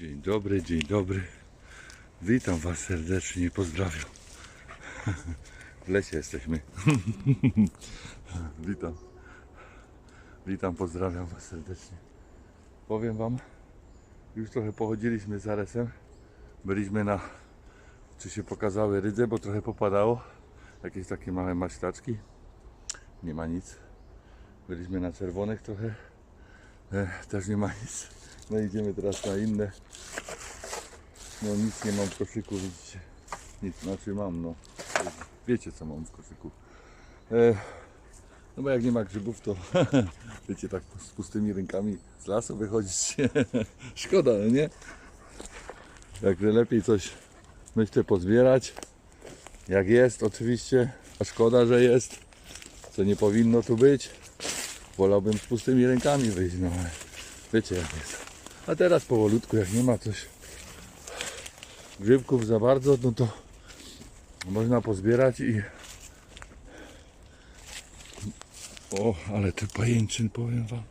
Dzień dobry, dzień dobry. Witam Was serdecznie pozdrawiam. W lesie jesteśmy. Witam. Witam, pozdrawiam Was serdecznie. Powiem Wam, już trochę pochodziliśmy z Aresem. Byliśmy na, czy się pokazały rydze, bo trochę popadało. Jakieś takie małe maślaczki. Nie ma nic. Byliśmy na czerwonych trochę. E, też nie ma nic. No idziemy teraz na inne. No nic nie mam w koszyku, widzicie. Nic, znaczy mam, no. Wiecie co mam w koszyku. E, no bo jak nie ma grzybów, to wiecie, tak z pustymi rękami z lasu wychodzić szkoda, no nie? Także lepiej coś, myślę, pozbierać. Jak jest, oczywiście, a szkoda, że jest, co nie powinno tu być. Wolałbym z pustymi rękami wyjść, no ale wiecie jak jest. A teraz powolutku, jak nie ma coś grzybków za bardzo, no to można pozbierać i o, ale te pajęczyn powiem wam.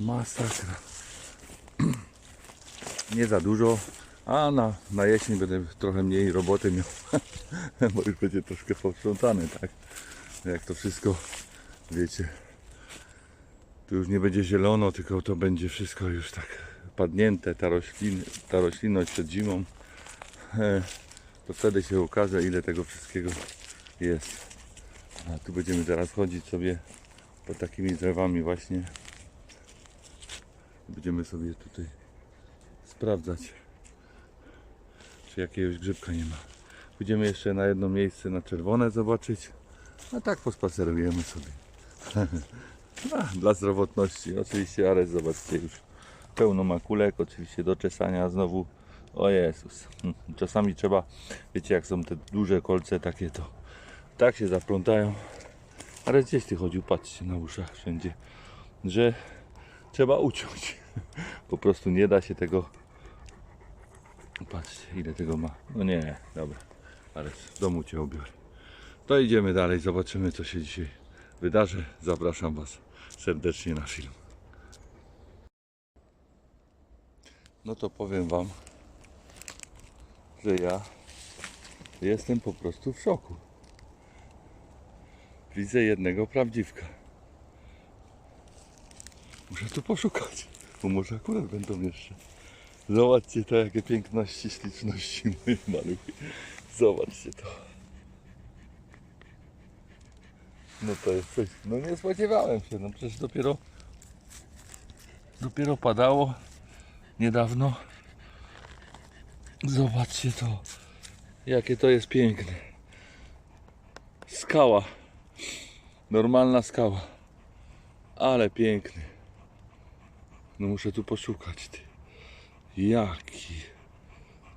Masakra. Nie za dużo a na, na jesień będę trochę mniej roboty miał bo już będzie troszkę posprzątane tak? Jak to wszystko wiecie. Tu już nie będzie zielono tylko to będzie wszystko już tak padnięte ta, roślin, ta roślinność przed zimą E, to wtedy się okaże ile tego wszystkiego jest. A tu będziemy teraz chodzić sobie pod takimi drzewami właśnie. Będziemy sobie tutaj sprawdzać, czy jakiegoś grzybka nie ma. Pójdziemy jeszcze na jedno miejsce na czerwone zobaczyć, a tak pospacerujemy sobie. Dla zdrowotności. Oczywiście Ares, zobaczcie już pełno ma kulek, oczywiście do czesania znowu. O Jezus. Czasami trzeba, wiecie jak są te duże kolce takie to tak się zaplątają. Ale gdzieś ty chodził, patrzcie na uszach wszędzie, że trzeba uciąć. Po prostu nie da się tego. Patrzcie ile tego ma. No nie, dobra. Ale w domu cię obiorę. To idziemy dalej, zobaczymy co się dzisiaj wydarzy. Zapraszam Was serdecznie na film. No to powiem Wam, że ja jestem po prostu w szoku. Widzę jednego prawdziwka. Muszę tu poszukać, bo może akurat będą jeszcze. Zobaczcie to, jakie piękności, śliczności moje maluchy. Zobaczcie to. No to jest coś, no nie spodziewałem się, no przecież dopiero dopiero padało niedawno. Zobaczcie to, jakie to jest piękne. Skała, normalna skała, ale piękny. No muszę tu poszukać, ty. Jaki.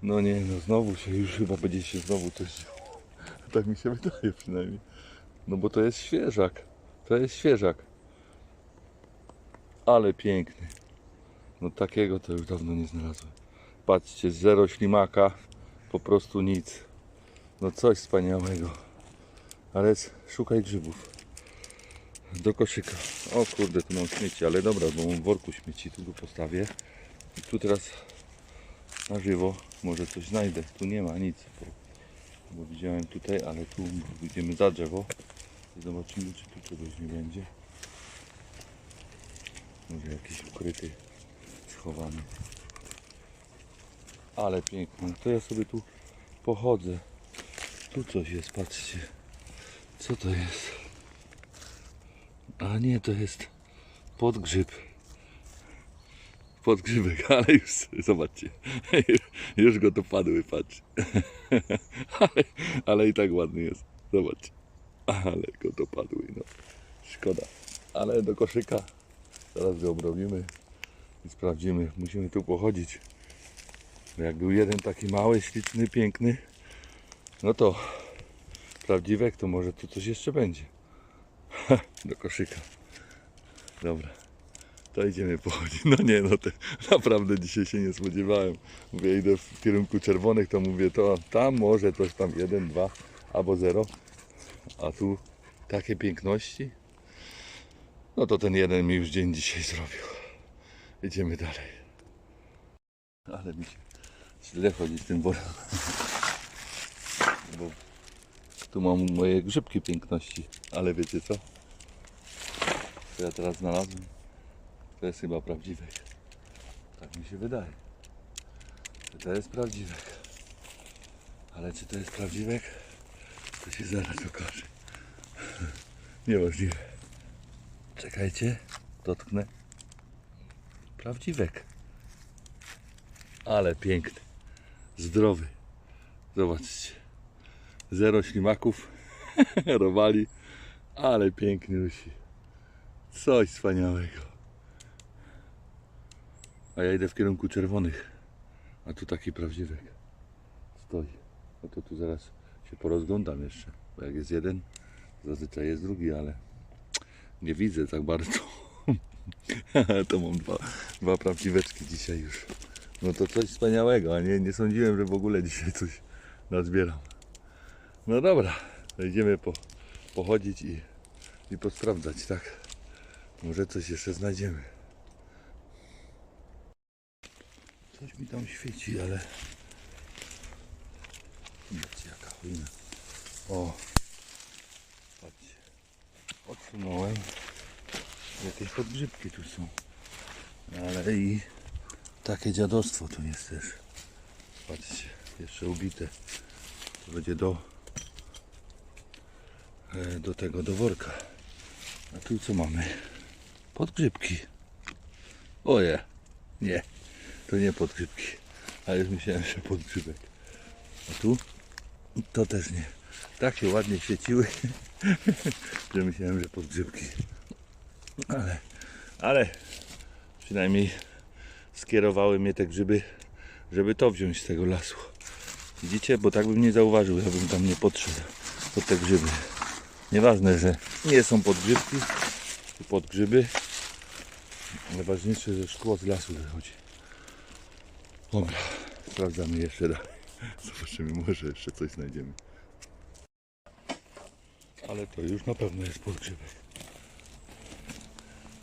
No nie, no znowu się, już chyba będzie się znowu coś działo. Tak mi się wydaje przynajmniej. No bo to jest świeżak. To jest świeżak. Ale piękny. No takiego to już dawno nie znalazłem. Patrzcie, zero ślimaka, po prostu nic. No coś wspaniałego. Ale szukaj grzybów. Do koszyka. O kurde, tu mam śmieci, ale dobra, bo mam w worku śmieci, tu go postawię. I tu teraz na żywo może coś znajdę. Tu nie ma nic, bo, bo widziałem tutaj, ale tu idziemy za drzewo i zobaczymy, czy tu czegoś nie będzie. Może jakiś ukryty, schowany. Ale piękne. To ja sobie tu pochodzę. Tu coś jest, patrzcie. Co to jest? A nie, to jest podgrzyb. Podgrzybek, ale już zobaczcie. Już go to padły, patrz. Ale, ale i tak ładny jest. Zobaczcie. Ale go to padły, no. Szkoda. Ale do koszyka. Zaraz go obrobimy i sprawdzimy. Musimy tu pochodzić. Jak był jeden taki mały, śliczny, piękny, no to prawdziwek, to może tu coś jeszcze będzie. Do koszyka. Dobra. To idziemy pochodzić. No nie, no to naprawdę dzisiaj się nie spodziewałem. Mówię, idę w kierunku czerwonych, to mówię, to tam może coś tam jeden, dwa albo zero. A tu takie piękności. No to ten jeden mi już dzień dzisiaj zrobił. Idziemy dalej. Ale mi się źle chodzi z tym worem. Bo tu mam moje grzybki piękności. Ale wiecie co? Co ja teraz znalazłem? To jest chyba prawdziwek. Tak mi się wydaje. Że to jest prawdziwek. Ale czy to jest prawdziwek? To się zaraz okaże. Niemożliwe. Czekajcie, dotknę. Prawdziwek. Ale piękny. Zdrowy. Zobaczcie. Zero ślimaków. Robali. Ale piękny usi. Coś wspaniałego. A ja idę w kierunku czerwonych. A tu taki prawdziwek. Stoi. No to tu zaraz się porozglądam jeszcze. Bo jak jest jeden, zazwyczaj jest drugi, ale nie widzę tak bardzo. to mam dwa, dwa prawdziweczki dzisiaj już. No to coś wspaniałego, a nie, nie sądziłem, że w ogóle dzisiaj coś nazbieram. No dobra, idziemy po, pochodzić i, i posprawdzać, tak? Może coś jeszcze znajdziemy. Coś mi tam świeci, ale... Zobaczcie jaka chujna. O! Patrzcie. Odsunąłem. Jakieś podgrzybki tu są. Ale i takie dziadostwo tu jest też. Patrzcie, jeszcze ubite. To będzie do e, do tego, do worka. A tu co mamy? Podgrzybki. Oje, nie, to nie podgrzybki. A już myślałem, że podgrzybek. A tu? To też nie. Tak się ładnie świeciły, że myślałem, że podgrzybki. Ale, ale przynajmniej skierowały mnie te grzyby, żeby to wziąć z tego lasu. Widzicie? Bo tak bym nie zauważył, ja bym tam nie podszedł pod te grzyby. Nieważne, że nie są podgrzybki, czy podgrzyby. Najważniejsze, że szkło z lasu wychodzi. Dobra, sprawdzamy jeszcze dalej. Zobaczymy, może jeszcze coś znajdziemy. Ale to już na pewno jest podgrzybek.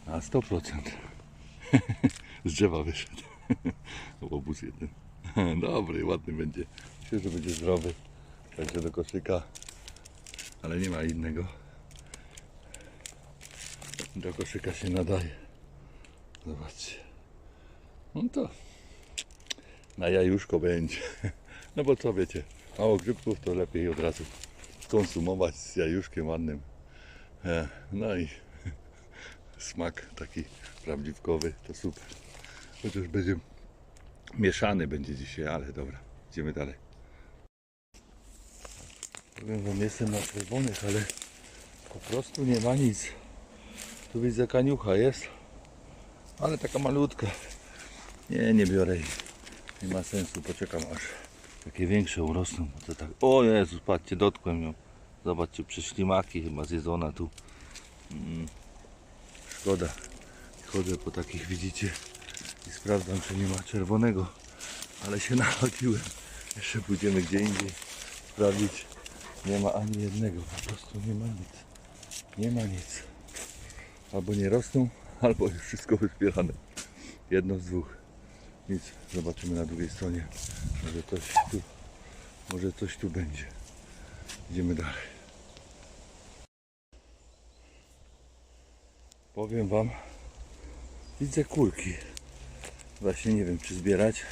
Na 100%. Z drzewa wyszedł. Łobuz jeden. Dobry, ładny będzie. Myślę, że będzie zdrowy. Także do koszyka. Ale nie ma innego. Do koszyka się nadaje. Zobaczcie. No to na jajuszko będzie. No bo co wiecie, mało grzybków to lepiej od razu skonsumować z jajuszkiem ładnym. E, No i smak taki prawdziwkowy to super. Chociaż będzie mieszany będzie dzisiaj, ale dobra, idziemy dalej. Powiem wam, jestem na czerwonych, ale po prostu nie ma nic. Tu widzę kaniucha jest, ale taka malutka. Nie, nie biorę jej. Nie ma sensu, poczekam aż takie większe urosną. To tak... O Jezus, patrzcie, dotkłem ją. Zobaczcie, przez ślimaki chyba zjedzona tu. Mm, szkoda. Chodzę po takich, widzicie, i sprawdzam, czy nie ma czerwonego. Ale się nachodziłem. Jeszcze pójdziemy gdzie indziej sprawdzić. Nie ma ani jednego, po prostu nie ma nic. Nie ma nic. Albo nie rosną, albo już wszystko wyspierane. Jedno z dwóch. Nic. Zobaczymy na drugiej stronie. Może coś tu, może coś tu będzie. Idziemy dalej. Powiem wam, widzę kulki. Właśnie nie wiem czy zbierać.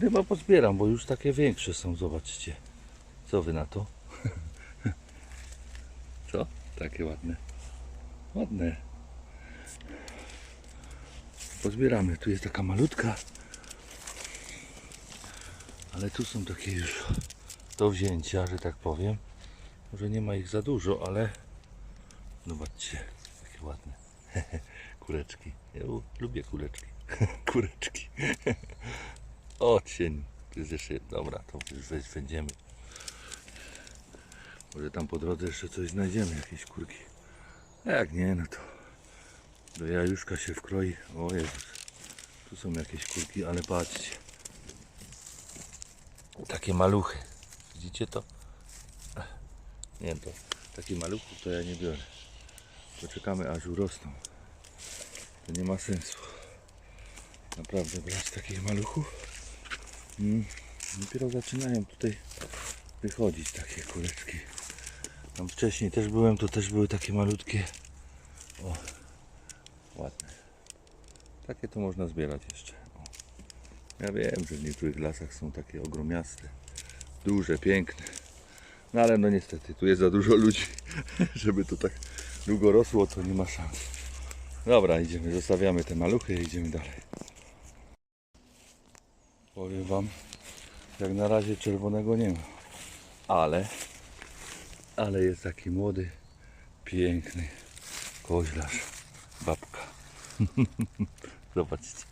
Chyba pozbieram, bo już takie większe są, zobaczcie. Co wy na to? Co? Takie ładne. Ładne. Pozbieramy. Tu jest taka malutka. Ale tu są takie już do wzięcia, że tak powiem. Może nie ma ich za dużo, ale zobaczcie, takie ładne. Kureczki. Ja lubię kureczki. Kureczki. O, cień. Tu jest jeszcze. Dobra, to już weź będziemy. Może tam po drodze jeszcze coś znajdziemy, jakieś kurki. A jak nie, no to do jajuszka się wkroi. O Jezus. Tu są jakieś kurki, ale patrzcie. Takie maluchy. Widzicie to? Nie to. Takie maluchów to ja nie biorę. Poczekamy aż urosną. To nie ma sensu. Naprawdę brać takich maluchów. Mm, Dopiero zaczynają tutaj wychodzić takie kuleczki. Tam wcześniej też byłem, to też były takie malutkie. O, ładne. Takie to można zbierać jeszcze. O. Ja wiem, że w niektórych lasach są takie ogromiaste, duże, piękne. No ale no niestety, tu jest za dużo ludzi, żeby to tak długo rosło, to nie ma szans. Dobra, idziemy, zostawiamy te maluchy i idziemy dalej. Powiem Wam, jak na razie czerwonego nie ma, ale, ale jest taki młody, piękny koźlarz, babka. Zobaczcie.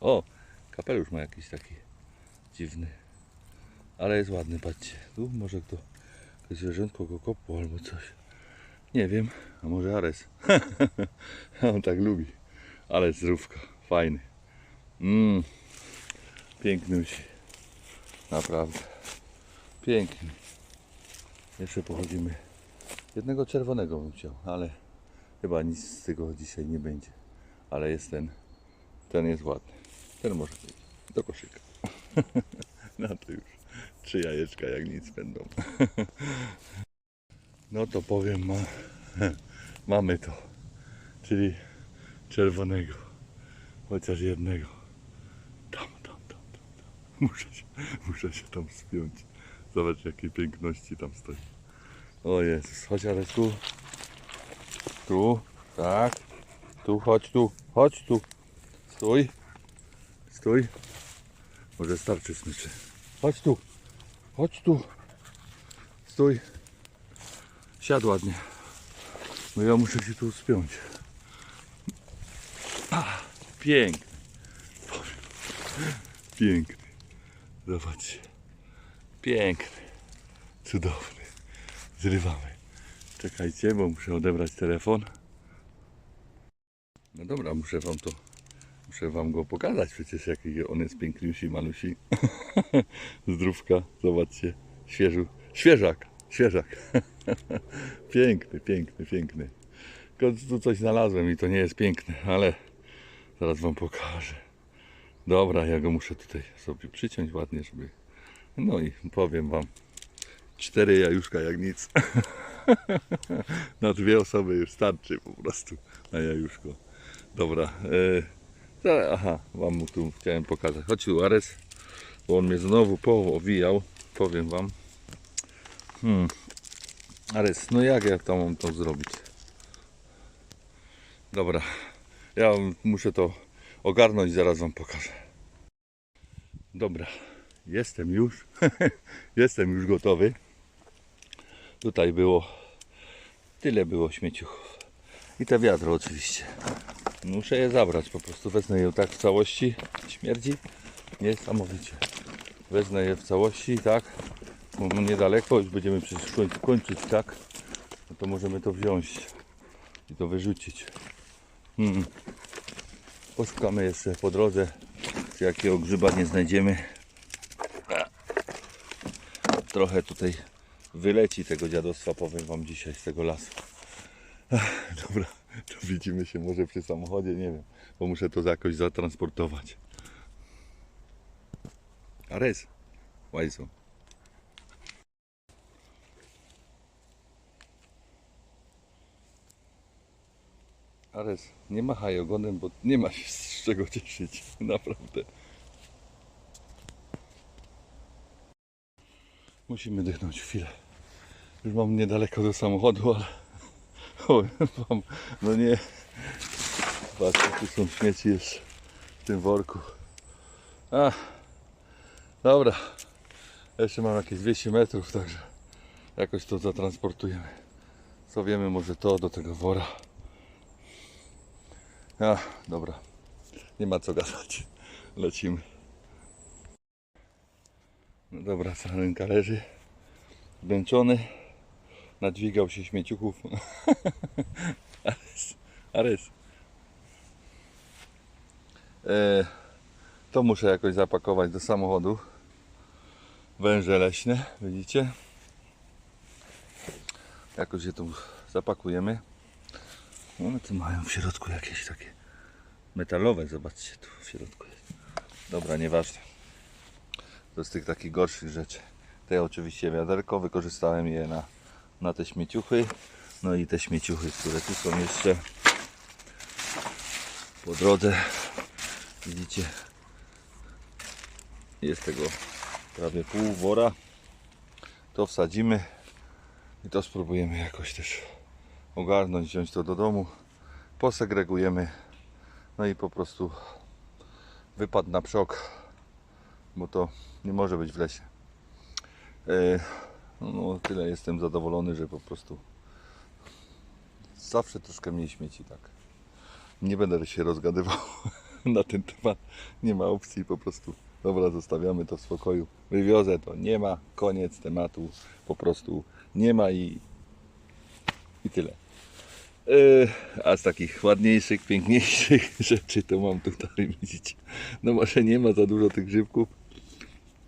O, kapelusz ma jakiś taki dziwny, ale jest ładny, patrzcie. Tu może kto, zwierzątko go kopło albo coś. Nie wiem, a może Ares. On tak lubi. Ale zdrówka, fajny. Mm. Piękny musi. Naprawdę. Piękny. Jeszcze pochodzimy. Jednego czerwonego bym chciał, ale chyba nic z tego dzisiaj nie będzie. Ale jest ten. Ten jest ładny. Ten może być. Do koszyka. No to już. Trzy jajeczka jak nic będą. No to powiem, ma, mamy to. Czyli czerwonego. Chociaż jednego. Tam, tam, tam, tam, tam. Muszę się, muszę się tam spiąć. Zobacz jakiej piękności tam stoi. O Jezus, chodź ale tu. Tu, tak. Tu, chodź tu, chodź tu. Stój. Stój. Może starczy smyczy. Chodź tu. Chodź tu. Stój. Siadł ładnie. No ja muszę się tu spiąć. Piękny. Piękny. Zobaczcie. Piękny. Cudowny. Zrywamy. Czekajcie, bo muszę odebrać telefon. No dobra, muszę wam to, muszę wam go pokazać przecież jaki on jest piękniusi, malusi. Zdrówka, zobaczcie. Świeżu, świeżak, świeżak. piękny, piękny, piękny. Tylko tu coś znalazłem i to nie jest piękne, ale zaraz wam pokażę. Dobra, ja go muszę tutaj sobie przyciąć ładnie, żeby... No i powiem wam, cztery jajuszka jak nic. Na dwie osoby już starczy po prostu na jajuszko. Dobra. E, aha, wam mu tu chciałem pokazać. Chodź tu Ares, bo on mnie znowu poowijał. Powiem wam. Hmm. Ares, no jak ja to mam to zrobić? Dobra. Ja muszę to ogarnąć, zaraz wam pokażę. Dobra. Jestem już. Jestem już gotowy. Tutaj było tyle było śmieciuchów. I te wiadro oczywiście. Muszę je zabrać, po prostu wezmę je tak w całości. Śmierdzi niesamowicie. Wezmę je w całości, tak. Bo niedaleko, już będziemy przecież koń- kończyć, tak. No to możemy to wziąć i to wyrzucić. Hmm. Poszukamy jeszcze po drodze, czy jakiego grzyba nie znajdziemy. Trochę tutaj wyleci tego dziadostwa, powiem Wam dzisiaj z tego lasu. Dobra, to widzimy się może przy samochodzie, nie wiem, bo muszę to jakoś zatransportować. Ares, łajzo. Ares, nie machaj ogonem, bo nie ma się z czego cieszyć, naprawdę. Musimy dychnąć chwilę. Już mam niedaleko do samochodu, ale powiem no nie. Patrzcie, tu są śmieci w tym worku. A, dobra. Jeszcze mam jakieś 200 metrów, także jakoś to zatransportujemy. Co wiemy, może to do tego wora. A, dobra. Nie ma co gadać. Lecimy. No dobra, sarenka leży. Zmęczony. Nadźwigał się śmieciuchów. Ares. Ares. E, to muszę jakoś zapakować do samochodu. Węże leśne, widzicie? Jakoś je tu zapakujemy. One tu mają w środku jakieś takie metalowe, zobaczcie tu w środku jest. Dobra, nieważne. To z tych takich gorszych rzeczy. Te oczywiście wiaderko, wykorzystałem je na, na te śmieciuchy. No i te śmieciuchy, które tu są jeszcze po drodze. Widzicie, jest tego prawie pół wora. To wsadzimy i to spróbujemy jakoś też ogarnąć, wziąć to do domu. Posegregujemy. No i po prostu wypad na przok, bo to nie może być w lesie. E, No tyle jestem zadowolony, że po prostu zawsze troszkę mniej śmieci, tak. Nie będę się rozgadywał na ten temat. Nie ma opcji po prostu. Dobra, zostawiamy to w spokoju. Wywiozę to. Nie ma. Koniec tematu. Po prostu nie ma i, i tyle. Yy, a z takich ładniejszych, piękniejszych rzeczy to mam tutaj, widzicie. No może nie ma za dużo tych grzybków,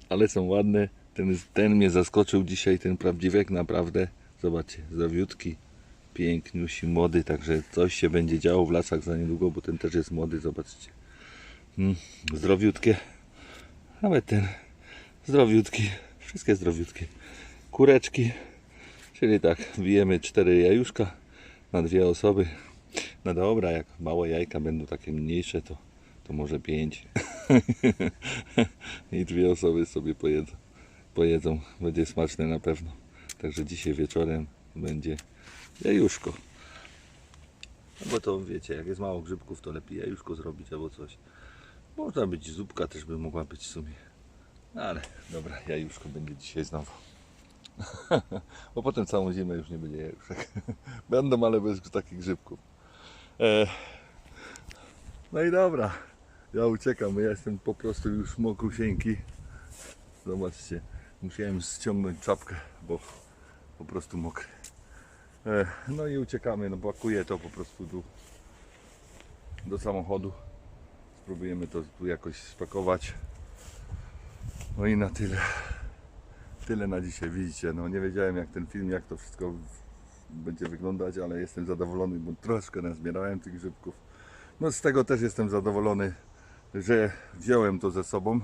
ale są ładne. Ten, ten mnie zaskoczył dzisiaj, ten prawdziwek naprawdę. Zobaczcie, zdrowiutki, piękniusi, młody, także coś się będzie działo w lasach za niedługo, bo ten też jest młody, zobaczcie. Mm, zdrowiutkie. Nawet ten zdrowiutki, wszystkie zdrowiutkie. Kureczki, czyli tak, bijemy cztery jajuszka na dwie osoby. No dobra, jak małe jajka będą takie mniejsze, to, to może pięć. I dwie osoby sobie pojedzą. pojedzą. Będzie smaczne na pewno. Także dzisiaj wieczorem będzie jajuszko. No bo to wiecie, jak jest mało grzybków, to lepiej jajuszko zrobić albo coś. Można być zupka też by mogła być w sumie. No Ale dobra, jajuszko będzie dzisiaj znowu. Bo potem całą zimę już nie będzie jajuszek. Będą, ale bez takich grzybków. E, no i dobra. Ja uciekam, ja jestem po prostu już mokrusieńki. Zobaczcie, musiałem ściągnąć czapkę, bo po prostu mokry. E, no i uciekamy, no pakuję to po prostu tu do samochodu. Spróbujemy to tu jakoś spakować. No i na tyle. Tyle na dzisiaj widzicie. No nie wiedziałem jak ten film, jak to wszystko będzie wyglądać, ale jestem zadowolony, bo troszkę nazbierałem tych grzybków. No z tego też jestem zadowolony, że wziąłem to ze sobą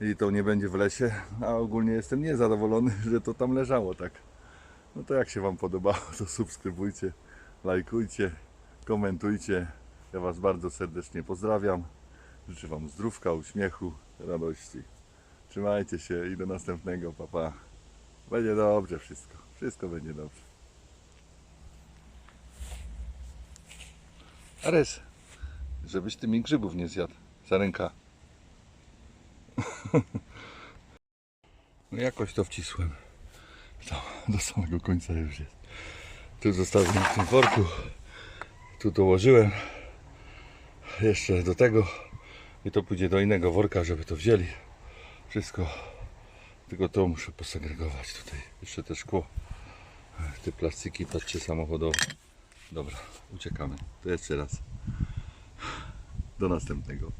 i to nie będzie w lesie, a ogólnie jestem niezadowolony, że to tam leżało tak. No to jak się Wam podobało, to subskrybujcie, lajkujcie, komentujcie. Ja Was bardzo serdecznie pozdrawiam. Życzę Wam zdrówka, uśmiechu, radości. Trzymajcie się i do następnego, papa. Będzie dobrze wszystko. Wszystko będzie dobrze. Ares, żebyś ty mi grzybów nie zjadł. Za ręka. No jakoś to wcisłem. Tam, do samego końca już jest. Tu zostawiłem w tym worku. Tu dołożyłem. Jeszcze do tego. I to pójdzie do innego worka, żeby to wzięli. Wszystko. Tylko to muszę posegregować tutaj. Jeszcze te szkło. Te plastiki, patrzcie, samochodowe. Dobra, uciekamy. To jeszcze raz. Do następnego.